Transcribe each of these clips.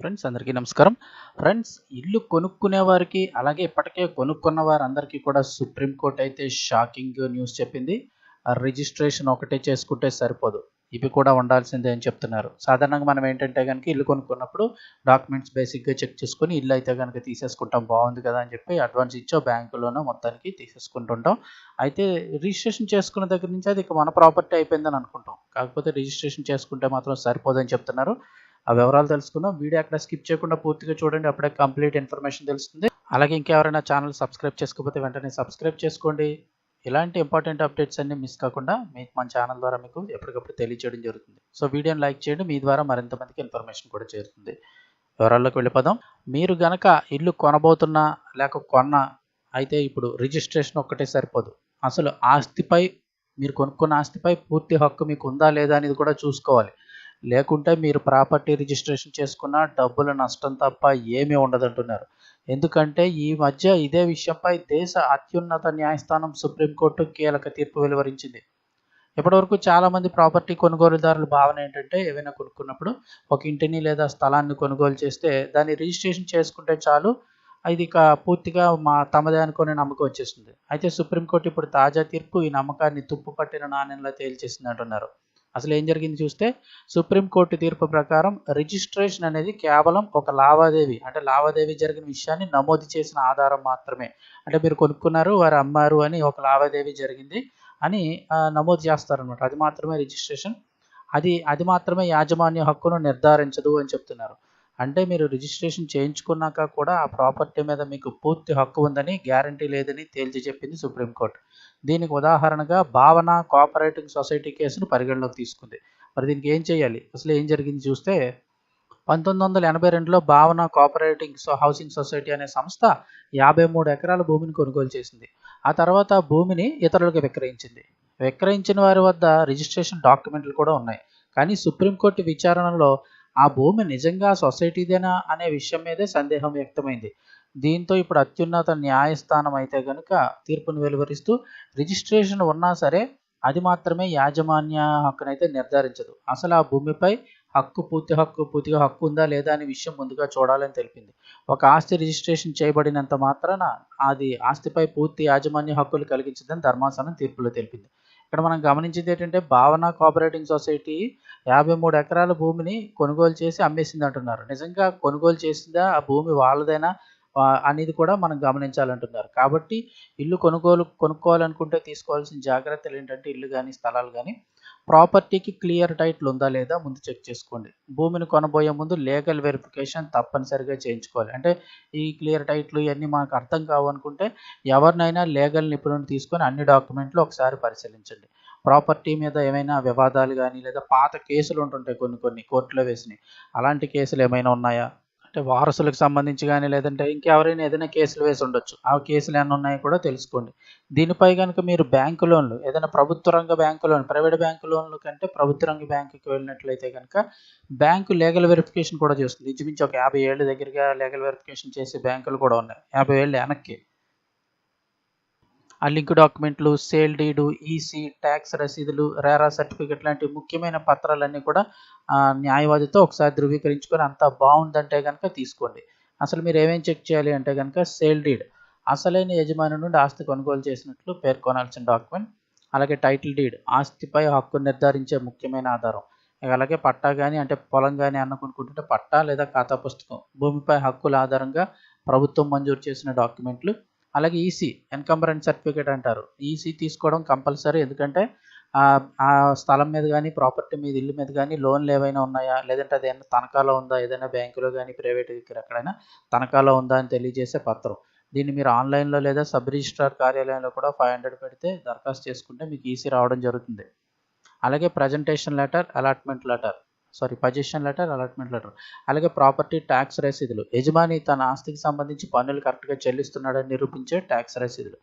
Friends అందరికీ నమస్కారం. Friends ఇల్లు కొనుక్కునే వారికి అలాగే ఇప్పటికే కొనుక్కున్న వారందరికీ కూడా సుప్రీంకోర్టు అయితే షాకింగ్ న్యూస్ చెప్పింది. ఆ రిజిస్ట్రేషన్ ఒకటే చేసుకుంటే సరిపోదు. ఇవి కూడా ఉండాల్సిందే అని చెప్తున్నారు. సాధారణంగా మనం ఏంటంటే కనుక ఇల్లు కొనుక్కున్నప్పుడు డాక్యుమెంట్స్ బేసిక్గా చెక్ చేసుకుని ఇల్లు అయితే కనుక తీసేసుకుంటాం బాగుంది కదా అని చెప్పి అడ్వాన్స్ ఇచ్చో బ్యాంకులోనో మొత్తానికి తీసేసుకుంటుంటాం. అయితే రిజిస్ట్రేషన్ చేసుకున్న దగ్గర నుంచి అది ఇక మన ప్రాపర్టీ అయిపోయిందని అనుకుంటాం. కాకపోతే రిజిస్ట్రేషన్ చేసుకుంటే మాత్రం సరిపోదని చెప్తున్నారు. ఆ వివరాలు తెలుసుకుందాం. వీడియో అక్కడ స్కిప్ చేయకుండా పూర్తిగా చూడండి. అప్పుడే కంప్లీట్ ఇన్ఫర్మేషన్ తెలుస్తుంది. అలాగే ఇంకెవరైనా ఛానల్ సబ్స్క్రైబ్ చేసుకోకపోతే వెంటనే సబ్స్క్రైబ్ చేసుకోండి. ఇలాంటి ఇంపార్టెంట్ అప్డేట్స్ అన్ని మిస్ కాకుండా మీకు మన ఛానల్ ద్వారా మీకు ఎప్పటికప్పుడు తెలియజేయడం జరుగుతుంది. సో వీడియోని లైక్ చేయండి. మీ ద్వారా మరింత మందికి ఇన్ఫర్మేషన్ కూడా చేరుతుంది. వివరాల్లోకి వెళ్ళిపోదాం. మీరు గనక ఇల్లు కొనబోతున్నా లేక కొన్న అయితే ఇప్పుడు రిజిస్ట్రేషన్ ఒక్కటే సరిపోదు. అసలు ఆస్తిపై మీరు కొనుక్కున్న ఆస్తిపై పూర్తి హక్కు మీకు ఉందా లేదా అనేది కూడా చూసుకోవాలి. లేకుంటే మీరు ప్రాపర్టీ రిజిస్ట్రేషన్ చేసుకున్న డబ్బుల నష్టం తప్ప ఏమీ ఉండదంటున్నారు. ఎందుకంటే ఈ మధ్య ఇదే విషయంపై దేశ అత్యున్నత న్యాయస్థానం సుప్రీంకోర్టు కీలక తీర్పు వెలువరించింది. ఇప్పటివరకు చాలామంది ప్రాపర్టీ కొనుగోలుదారుల భావన ఏంటంటే ఏవైనా కొనుక్కున్నప్పుడు ఒక ఇంటిని లేదా స్థలాన్ని కొనుగోలు చేస్తే దాన్ని రిజిస్ట్రేషన్ చేసుకుంటే చాలు ఇది పూర్తిగా మా తమదే అనుకునే నమ్మకం వచ్చేస్తుంది. అయితే సుప్రీంకోర్టు ఇప్పుడు తాజా తీర్పు ఈ నమ్మకాన్ని తుప్పు పట్టిన తేల్చేసింది అంటున్నారు అసలు ఏం జరిగింది చూస్తే సుప్రీంకోర్టు తీర్పు ప్రకారం రిజిస్ట్రేషన్ అనేది కేవలం ఒక లావాదేవీ అంటే లావాదేవీ జరిగిన విషయాన్ని నమోదు చేసిన ఆధారం మాత్రమే. అంటే మీరు కొనుక్కున్నారు వారు అమ్మారు అని ఒక లావాదేవీ జరిగింది అని నమోదు చేస్తారనమాట అది మాత్రమే రిజిస్ట్రేషన్. అది అది మాత్రమే యాజమాన్య హక్కును నిర్ధారించదు అని చెప్తున్నారు. అంటే మీరు రిజిస్ట్రేషన్ చేయించుకున్నాక కూడా ఆ ప్రాపర్టీ మీద మీకు పూర్తి హక్కు ఉందని గ్యారంటీ లేదని తేల్చి చెప్పింది సుప్రీంకోర్టు. దీనికి ఉదాహరణగా భావన కోఆపరేటింగ్ సొసైటీ కేసును పరిగణలోకి తీసుకుంది. మరి దీనికి ఏం చేయాలి? అసలు ఏం జరిగింది చూస్తే పంతొమ్మిది వందల ఎనభై రెండులో భావన కోఆపరేటింగ్ సో హౌసింగ్ సొసైటీ అనే సంస్థ యాభై మూడు ఎకరాల భూమిని కొనుగోలు చేసింది. ఆ తర్వాత ఆ భూమిని ఇతరులకు విక్రయించింది. విక్రయించిన వారి వద్ద రిజిస్ట్రేషన్ డాక్యుమెంట్లు కూడా ఉన్నాయి. కానీ సుప్రీంకోర్టు విచారణలో ఆ భూమి నిజంగా సొసైటీదేనా అనే విషయం మీదే సందేహం వ్యక్తమైంది. దీంతో ఇప్పుడు అత్యున్నత న్యాయస్థానం అయితే కనుక తీర్పును వెలువరిస్తూ రిజిస్ట్రేషన్ ఉన్నా సరే అది మాత్రమే యాజమాన్య హక్కునైతే నిర్ధారించదు. అసలు ఆ భూమిపై హక్కు పూర్తి హక్కు పూర్తిగా హక్కు ఉందా లేదా అనే విషయం ముందుగా చూడాలని తెలిపింది. ఒక ఆస్తి రిజిస్ట్రేషన్ చేయబడినంత మాత్రాన అది ఆస్తిపై పూర్తి యాజమాన్య హక్కులు కలిగించదని ధర్మాసనం తీర్పులో తెలిపింది. ఇక్కడ మనం గమనించింది ఏంటంటే భావన కోఆపరేటింగ్ సొసైటీ యాభై మూడు ఎకరాల భూమిని కొనుగోలు చేసి అమ్మేసింది అంటున్నారు నిజంగా కొనుగోలు చేసిందా? ఆ భూమి వాళ్ళదైనా అనేది కూడా మనం గమనించాలంటున్నారు. కాబట్టి ఇల్లు కొనుగోలు కొనుక్కోవాలనుకుంటే తీసుకోవాల్సిన జాగ్రత్తలు ఏంటంటే ఇల్లు కానీ స్థలాలు కానీ ప్రాపర్టీకి క్లియర్ టైటిల్ ఉందా లేదా ముందు చెక్ చేసుకోండి. భూమిని కొనబోయే ముందు లీగల్ వెరిఫికేషన్ తప్పనిసరిగా చేయించుకోవాలి. అంటే ఈ క్లియర్ టైటిల్ ఇవన్నీ మనకు అర్థం కావనుకుంటే ఎవరినైనా లీగల్ నిపుణుని తీసుకొని అన్ని డాక్యుమెంట్లు ఒకసారి పరిశీలించండి. ప్రాపర్టీ మీద ఏమైనా వివాదాలు కానీ లేదా పాత కేసులు ఉంటుంటాయి కొన్ని కొన్ని కోర్టులో వేసినాయి అలాంటి కేసులు ఏమైనా ఉన్నాయా? అంటే వారసులకు సంబంధించి కానీ లేదంటే ఇంకెవరైనా ఏదైనా కేసులు వేసి ఉండొచ్చు. ఆ కేసులు ఏమైనా ఉన్నాయో కూడా తెలుసుకోండి. దీనిపై కనుక మీరు బ్యాంకు లోన్లు ఏదైనా ప్రభుత్వ రంగ బ్యాంకు లోన్ ప్రైవేట్ బ్యాంకు లోన్లు కంటే ప్రభుత్వ రంగ బ్యాంకుకి వెళ్ళినట్లయితే కనుక బ్యాంకు లీగల్ వెరిఫికేషన్ కూడా చేస్తుంది. ఇంచుమించు ఒక యాభై ఏళ్ళ దగ్గరగా లీగల్ వెరిఫికేషన్ చేసే బ్యాంకులు కూడా ఉన్నాయి. యాభై ఏళ్ళు వెనక్కి. ఆ లింక్ డాక్యుమెంట్లు సేల్ డీడు ఈసీ ట్యాక్స్ రసీదులు రేరా సర్టిఫికెట్ లాంటి ముఖ్యమైన పత్రాలన్నీ కూడా న్యాయవాదితో ఒకసారి ధృవీకరించుకొని అంతా బాగుందంటే కనుక తీసుకోండి. అసలు మీరు ఏమేమి చెక్ చేయాలి అంటే కనుక సేల్ డీడ్. అసలైన యజమాని నుండి ఆస్తి కొనుగోలు చేసినట్లు పేర్కొనాల్సిన డాక్యుమెంట్ అలాగే టైటిల్ డీడ్ ఆస్తిపై హక్కు నిర్ధారించే ముఖ్యమైన ఆధారం. అలాగే పట్టా కానీ అంటే పొలం కానీ అన్న కొనుక్కుంటుంటే పట్టా లేదా ఖాతా పుస్తకం. భూమిపై హక్కుల ఆధారంగా ప్రభుత్వం మంజూరు చేసిన డాక్యుమెంట్లు అలాగే ఈసీ ఎన్కంబరెంట్ సర్టిఫికేట్ అంటారు. ఈసీ తీసుకోవడం కంపల్సరీ ఎందుకంటే ఆ స్థలం మీద కానీ ప్రాపర్టీ మీద ఇల్లు మీద కానీ లోన్లు ఏవైనా ఉన్నాయా? లేదంటే అది ఏమైనా తనఖాలో ఉందా? ఏదైనా బ్యాంకులో కానీ ప్రైవేట్ దగ్గర ఎక్కడైనా తనఖాలో ఉందా అని తెలియజేసే పత్రం. దీన్ని మీరు ఆన్లైన్లో లేదా సబ్ రిజిస్ట్రార్ కార్యాలయంలో కూడా ఫైవ్ హండ్రెడ్ పెడితే దరఖాస్తు చేసుకుంటే మీకు ఈసీ రావడం జరుగుతుంది. అలాగే presentation letter allotment letter sorry possession letter allotment letter అలాగే ప్రాపర్టీ ట్యాక్స్ రసీదులు యజమాని తన ఆస్తికి సంబంధించి పన్నులు కరెక్ట్గా చెల్లిస్తున్నాడని నిరూపించే ట్యాక్స్ రసీదులు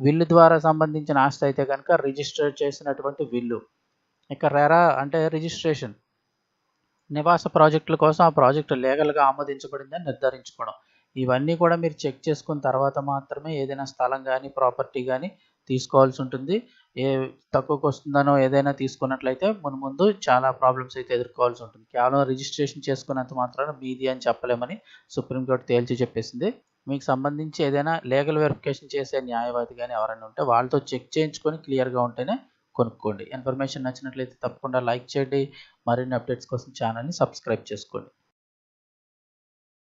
విల్లు ద్వారా సంబంధించిన ఆస్తి అయితే కనుక రిజిస్టర్ చేసినటువంటి విల్లు. ఇక రెరా అంటే రిజిస్ట్రేషన్ నివాస ప్రాజెక్టుల కోసం ఆ ప్రాజెక్టు లీగల్గా ఆమోదించబడిందని నిర్ధారించుకోవడం. ఇవన్నీ కూడా మీరు చెక్ చేసుకున్న తర్వాత మాత్రమే ఏదైనా స్థలం కానీ ప్రాపర్టీ కానీ తీసుకోవాల్సి ఉంటుంది ఏ తక్కువకు వస్తుందనో ఏదైనా తీసుకున్నట్లయితే మన ముందు చాలా ప్రాబ్లమ్స్ అయితే ఎదుర్కోవాల్సి ఉంటుంది కేవలం రిజిస్ట్రేషన్ చేసుకున్నంత మాత్రాన మీది అని చెప్పలేమని సుప్రీంకోర్టు తేల్చి చెప్పేసింది. మీకు సంబంధించి ఏదైనా లీగల్ వెరిఫికేషన్ చేసే న్యాయవాది కానీ ఎవరైనా ఉంటే వాళ్ళతో చెక్ చేయించుకొని క్లియర్గా ఉంటేనే కొనుక్కోండి. ఇన్ఫర్మేషన్ నచ్చినట్లయితే తప్పకుండా లైక్ చేయండి. మరిన్ని అప్డేట్స్ కోసం ఛానల్ని సబ్స్క్రైబ్ చేసుకోండి.